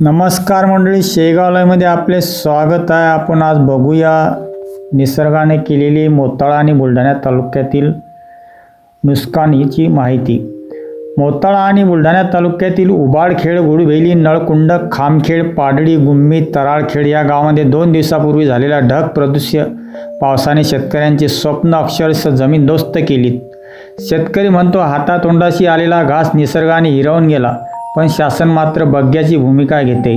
नमस्कार मंडळी शेगावलामध्ये आपले स्वागत आहे. आपण आज बघूया निसर्गाने केलेली मोताळा आणि बुलढाणा तालुक्यातील नुकसानीची माहिती. मोताळा आणि बुलढाणा तालुक्यातील उबाडखेड गुडवेली नळकुंड खामखेड पाडळी गुम्मी तराळखेड या गावामध्ये दोन दिवसापूर्वी झालेला ढग प्रदूष्य पावसाने शेतकऱ्यांची स्वप्न अक्षरशः जमीनदोस्त केली. शेतकरी म्हणतो हातातोंडाशी आलेला घास निसर्गाने हिरावून गेला. पण शासन मात्र बग्याची भूमिका घेते.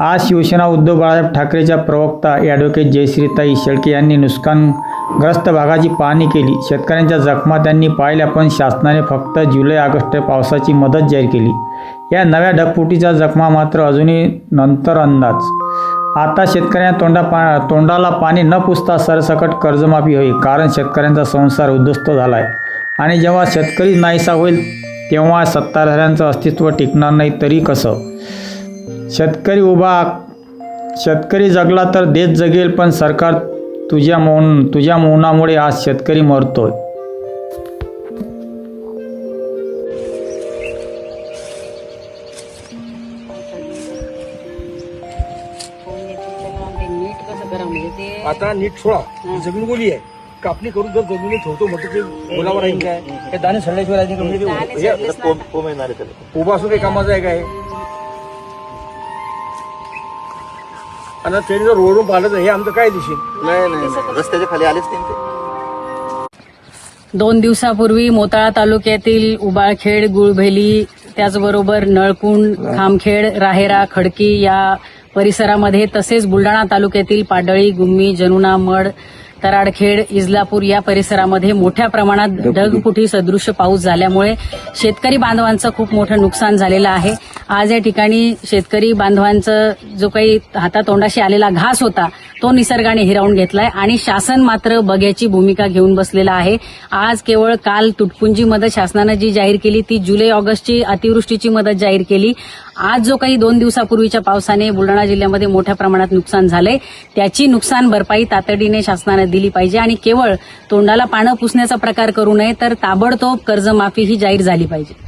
आज शिवसेना उद्धव बाळासाहेब ठाकरेच्या प्रवक्ता ॲडव्होकेट जयश्रीताई शेळके यांनी नुकसानग्रस्त भागाची पाहणी केली. शेतकऱ्यांच्या जखमा त्यांनी पाहिल्या पण शासनाने फक्त जुलै ऑगस्ट पावसाची मदत जाहीर केली. या नव्या ढगफुटीच्या जखमा मात्र अजूनही नंतर अंदाज. आता शेतकऱ्यांना तोंडा पा तोंडाला पाणी न पुसता सरसकट कर्जमाफी होईल कारण शेतकऱ्यांचा संसार उद्ध्वस्त झाला आहे आणि जेव्हा शेतकरी नाहीसा होईल तेव्हा सत्ताधाऱ्यांचं अस्तित्व टिकणार नाही तरी कसं? शेतकरी उभा शेतकरी जगला तर देश जगेल पण सरकार तुझ्या मौन तुझ्या मौनामुळे आज शेतकरी मरतोय. आता नीट सोडा. ही जमीन गोली आहे. कापणी करून जर जमिनी ठेवतो म्हटलं ते बोलावर राहील काय? हे दाणे सडल्याशिवाय राहायचे का? म्हणजे ते- हे उभा असून काही कामाचं आहे काय? आणि ट्रेन जर रोडून पाहिलं तर हे आमचं काय दिसेल? नाही नाही नाही. रस्त्याच्या खाली आलेच नाही ते. दोन दिवसापूर्वी मोताळा तालुक्यातील उबाळखेड गुळभेली त्याचबरोबर नळकुंड खामखेड राहेरा खडकी या परिसरामध्ये तसेच बुलढाणा तालुक्यातील पाडळी गुम्मी जनुना मड तराडखेड इजलापूर या परिसरामध्ये मोठ्या प्रमाणात ढगफुटी सदृश्य पाऊस झाल्यामुळे शेतकरी बांधवांचं खूप मोठं नुकसान झालेलं आहे. आज या ठिकाणी शेतकरी बांधवांचं जो काही हातातोंडाशी आलेला घास होता तो निसर्गाने हिरावून घेतलाय आणि शासन मात्र बघ्याची भूमिका घेऊन बसलेलं आहे. आज केवळ काल तुटपुंजी मदत शासनानं जी जाहीर केली ती जुलै ऑगस्टची अतिवृष्टीची मदत जाहीर केली. आज जो काही दोन दिवसापूर्वीच्या पावसाने बुलढाणा जिल्ह्यामध्ये मोठ्या प्रमाणात नुकसान झालंय त्याची नुकसान भरपाई तातडीने शासनानं दिली पाहिजे आणि केवळ तोंडाला पानं पुसण्याचा प्रकार करू नये तर ताबडतोब कर्जमाफी ही जाहीर झाली पाहिजे.